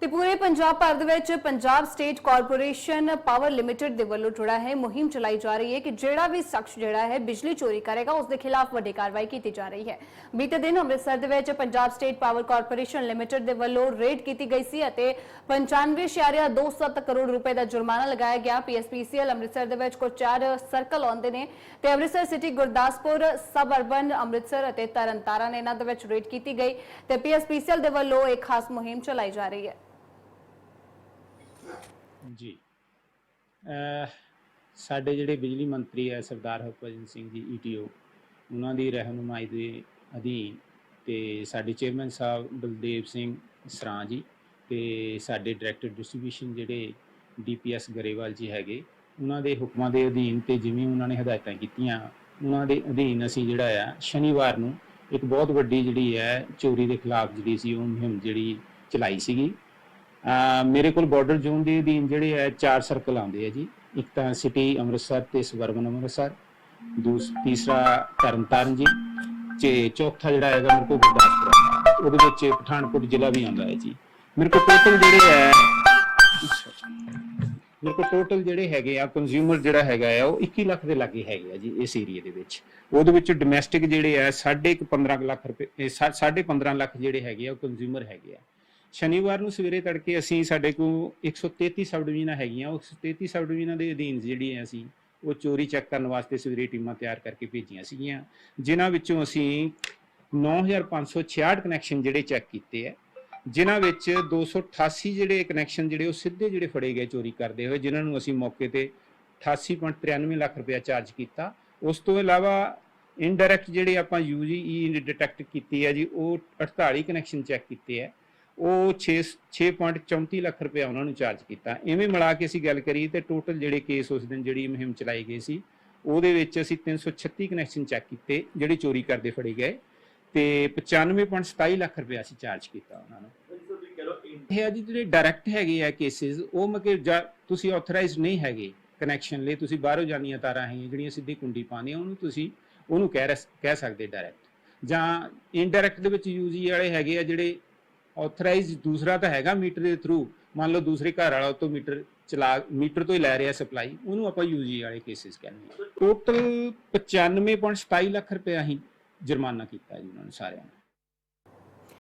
ਤੇ ਪੂਰੇ ਪੰਜਾਬ ਭਰ ਦੇ ਵਿੱਚ Punjab state corporation power limited ਦੇ ਵੱਲੋਂ ਜੁੜਾ ਹੈ, ਮੁਹਿੰਮ ਚਲਾਈ ਜਾ ਰਹੀ ਹੈ ਕਿ ਜਿਹੜਾ ਵੀ ਸ਼ਖਸ ਜਿਹੜਾ ਹੈ ਬਿਜਲੀ ਚੋਰੀ ਕਰੇਗਾ ਉਸ ਦੇ ਖਿਲਾਫ ਵੱਡੀ ਕਾਰਵਾਈ ਕੀਤੀ ਜਾ ਰਹੀ ਹੈ। ਬੀਤੇ ਦਿਨ ਅੰਮ੍ਰਿਤਸਰ ਦੇ ਵਿੱਚ Punjab state power corporation limited ਦੇ ਵੱਲੋਂ ਰੇਡ ਕੀਤੀ ਗਈ ਸੀ ਅਤੇ 95.27 ਕਰੋੜ ਰੁਪਏ ਦਾ ਜੁਰਮਾਨਾ ਲਗਾਇਆ ਗਿਆ। ਪੀਐਸਪੀਸੀਐਲ ਅੰਮ੍ਰਿਤਸਰ ਦੇ ਵਿੱਚ ਕੁਝ ਚਾਰ ਸਰਕਲ ਆਉਂਦੇ ਨੇ ਤੇ Amritsar city Gurdaspur sub urban Amritsar ਅਤੇ ਤਰਨਤਾਰਨ ਇਹਨਾਂ ਦੇ ਵਿੱਚ ਰੇਡ ਕੀਤੀ ਗਈ ਤੇ ਪੀਐਸਪੀਸੀਐਲ ਦੇ ਵੱਲੋਂ ਇੱਕ ਖਾਸ ਮੁਹਿੰਮ ਚਲਾਈ ਜਾ ਰਹੀ ਹੈ। ਜੀ। ਸਾਡੇ ਜਿਹੜੇ ਬਿਜਲੀ ਮੰਤਰੀ ਹੈ ਸਰਦਾਰ ਹਰਭਜਨ ਸਿੰਘ ਜੀ ਈਟੀਓ ਉਹਨਾਂ ਦੀ ਰਹਿਨੁਮਾਈ ਦੇ ਅਧੀਨ ਤੇ ਸਾਡੇ ਚੇਅਰਮੈਨ ਸਾਹਿਬ ਬਲਦੇਵ ਸਿੰਘ ਸਰਾਂ ਜੀ ਤੇ ਸਾਡੇ ਡਾਇਰੈਕਟਰ ਡਿਸਟ੍ਰੀਬਿਊਸ਼ਨ ਜਿਹੜੇ ਡੀਪੀਐਸ ਗਰੇਵਾਲ ਜੀ ਹੈਗੇ, ਉਹਨਾਂ ਦੇ ਹੁਕਮਾਂ ਦੇ ਅਧੀਨ ਤੇ ਜਿਵੇਂ ਉਹਨਾਂ ਨੇ ਹਦਾਇਤਾਂ ਕੀਤੀਆਂ, ਉਹਨਾਂ ਦੇ ਅਧੀਨ ਅਸੀਂ ਜਿਹੜਾ ਆ, ਸ਼ਨੀਵਾਰ ਨੂੰ ਇੱਕ ਬਹੁਤ ਵੱਡੀ ਜਿਹੜੀ ਹੈ ਚੋਰੀ ਦੇ ਖਿਲਾਫ ਜਿਹੜੀ ਸੀ ਉਹ ਮੁਹਿੰਮ ਜਿਹੜੀ ਚਲਾਈ ਸੀਗੀ। ਮੇਰੇ ਕੋਲ ਬਾਰਡਰ ਜ਼ੋਨ ਦੇ ਅਧੀਨ ਜਿਹੜੇ ਹੈ ਚਾਰ ਸਰਕਲ ਆਉਂਦੇ ਆ ਜੀ। ਇੱਕ ਤਾਂ ਸਿਟੀ ਅੰਮ੍ਰਿਤਸਰ ਤੇ ਸਵਰਬਨ ਅੰਮ੍ਰਿਤਸਰ, ਦੂਸ, ਤੀਸਰਾ ਤਰਨਤਾਰਨ ਜੀ, ਤੇ ਚੌਥਾ ਜਿਹੜਾ ਹੈਗਾ ਮੇਰੇ ਕੋਲ ਗੁਰਦਾਸਪੁਰ ਉਹਦੇ ਵਿੱਚ ਪਠਾਨਕੋਟ ਜ਼ਿਲ੍ਹਾ ਵੀ ਆਉਂਦਾ ਹੈ ਜੀ। ਮੇਰੇ ਕੋਲ ਟੋਟਲ ਜਿਹੜੇ ਹੈ ਮੇਰੇ ਕੋਲ ਟੋਟਲ ਜਿਹੜੇ ਹੈਗੇ ਆ ਕੰਜ਼ਿਊਮਰ ਜਿਹੜਾ ਹੈਗਾ ਆ, ਉਹ 21 ਲੱਖ ਦੇ ਲਾਗੇ ਹੈਗੇ ਆ ਜੀ ਇਸ ਏਰੀਆ ਦੇ ਵਿੱਚ। ਉਹਦੇ ਵਿੱਚ ਡੋਮੈਸਟਿਕ ਜਿਹੜੇ ਆ, ਸਾਢੇ ਕੁ 15 ਲੱਖ ਰੁਪਏ, ਇਹ ਸਾ- ਸਾਢੇ 15 ਲੱਖ ਜਿਹੜੇ ਹੈਗੇ ਆ, ਉਹ ਕੰਜ਼ਿਊਮਰ ਹੈਗੇ ਆ। ਸ਼ਨੀਵਾਰ ਨੂੰ ਸਵੇਰੇ ਤੜਕੇ ਅਸੀਂ ਸਾਡੇ ਕੋਲ 133 ਸਬ ਡਿਵੀਜ਼ਨਾਂ ਹੈਗੀਆਂ, ਉਹ 133 ਸਬ ਡਿਵੀਜ਼ਨਾਂ ਦੇ ਅਧੀਨ ਜਿਹੜੀਆਂ ਅਸੀਂ, ਉਹ ਚੋਰੀ ਚੈੱਕ ਕਰਨ ਵਾਸਤੇ ਸਵੇਰੇ ਟੀਮਾਂ ਤਿਆਰ ਕਰਕੇ ਭੇਜੀਆਂ ਸੀਗੀਆਂ, ਜਿਨ੍ਹਾਂ ਵਿੱਚੋਂ ਅਸੀਂ 9566 ਕਨੈਕਸ਼ਨ ਜਿਹੜੇ ਚੈੱਕ ਕੀਤੇ ਆ ਜਿਨ੍ਹਾਂ ਵਿੱਚ 288 ਜਿਹੜੇ ਕਨੈਕਸ਼ਨ ਜਿਹੜੇ, ਉਹ ਸਿੱਧੇ ਜਿਹੜੇ ਫੜੇ ਗਏ ਚੋਰੀ ਕਰਦੇ ਹੋਏ, ਜਿਨ੍ਹਾਂ ਨੂੰ ਅਸੀਂ ਮੌਕੇ ਤੇ 88.93 ਲੱਖ ਰੁਪਇਆ ਚਾਰਜ ਕੀਤਾ। ਉਸ ਤੋਂ ਇਲਾਵਾ ਇਨਡਾਇਰੈਕਟ ਜਿਹੜੇ ਆਪਾਂ ਯੂਜੀਈ ਡਿਟੈਕਟ ਕੀਤੀ ਹੈ ਜੀ, ਉਹ 48 ਕਨੈਕਸ਼ਨ ਚੈੱਕ ਕੀਤੇ ਆ ਉਹ 6 6.34 ਲੱਖ ਰੁਪਇਆ ਉਹਨਾਂ ਨੂੰ ਚਾਰਜ ਕੀਤਾ। ਐਵੇਂ ਮਿਲਾ ਕੇ ਅਸੀਂ ਗੱਲ ਕਰੀਏ ਤੇ ਟੋਟਲ ਜਿਹੜੇ ਕੇਸ ਉਸ ਦਿਨ ਜਿਹੜੀ ਮੁਹਿੰਮ ਚਲਾਈ ਗਈ ਸੀ, ਉਹਦੇ ਵਿੱਚ ਅਸੀਂ 336 ਕਨੈਕਸ਼ਨ ਚੈੱਕ ਕੀਤੇ, ਜਿਹੜੇ ਚੋਰੀ ਕਰਦੇ ਫੜੇ ਗਏ ਤੇ 95.27 ਲੱਖ ਰੁਪਇਆ ਅਸੀਂ ਚਾਰਜ ਕੀਤਾ ਉਹਨਾਂ ਨੂੰ। ਇਹ ਆ ਜੀ ਜਿਹੜੇ ਡਾਇਰੈਕਟ ਹੈਗੇ ਆ ਕੇਸਿਸ ਉਹ ਮਤਲਬ ਤੁਸੀਂ ਆਥੋਰਾਈਜ਼ਡ ਨਹੀਂ ਹੈਗੇ ਕਨੈਕਸ਼ਨ ਲਈ, ਤੁਸੀਂ ਬਾਹਰੋਂ ਜਾਂਦੀਆਂ ਤਾਰਾਂ ਹੈ ਜਿਹੜੀਆਂ ਸਿੱਧੀ ਕੁੰਡੀ ਪਾਉਂਦੀਆਂ ਉਹਨੂੰ ਤੁਸੀਂ, ਉਹਨੂੰ ਕਹਿ ਕਹਿ ਸਕਦੇ ਡਾਇਰੈਕਟ ਜਾਂ ਇਨਡਾਇਰੈਕਟ ਦੇ ਵਿੱਚ ਯੂਜੀ ਵਾਲੇ ਹੈਗੇ ਆ ਜਿਹੜੇ ਆਥੋਰਾਈਜ਼ਡ ਦੂਸਰਾ ਤਾਂ ਹੈਗਾ ਮੀਟਰ ਦੇ ਥਰੂ ਮੰਨ ਲਓ ਦੂਸਰੇ ਘਰ ਵਾਲਾ ਤੋਂ ਮੀਟਰ ਚਲਾ, ਮੀਟਰ ਤੋਂ ਹੀ ਲੈ ਰਿਹਾ ਸਪਲਾਈ ਉਹਨੂੰ ਆਪਾਂ ਯੂਜੀ ਵਾਲੇ ਕੇਸਿਸ ਕਹਿੰਦੇ ਹਾਂ। ਟੋਟਲ 95.27 ਲੱਖ ਰੁਪਏ ਅਸੀਂ ਜੁਰਮਾਨਾ ਕੀਤਾ ਜੀ ਉਹਨਾਂ ਨੂੰ ਸਾਰਿਆਂ ਨੂੰ।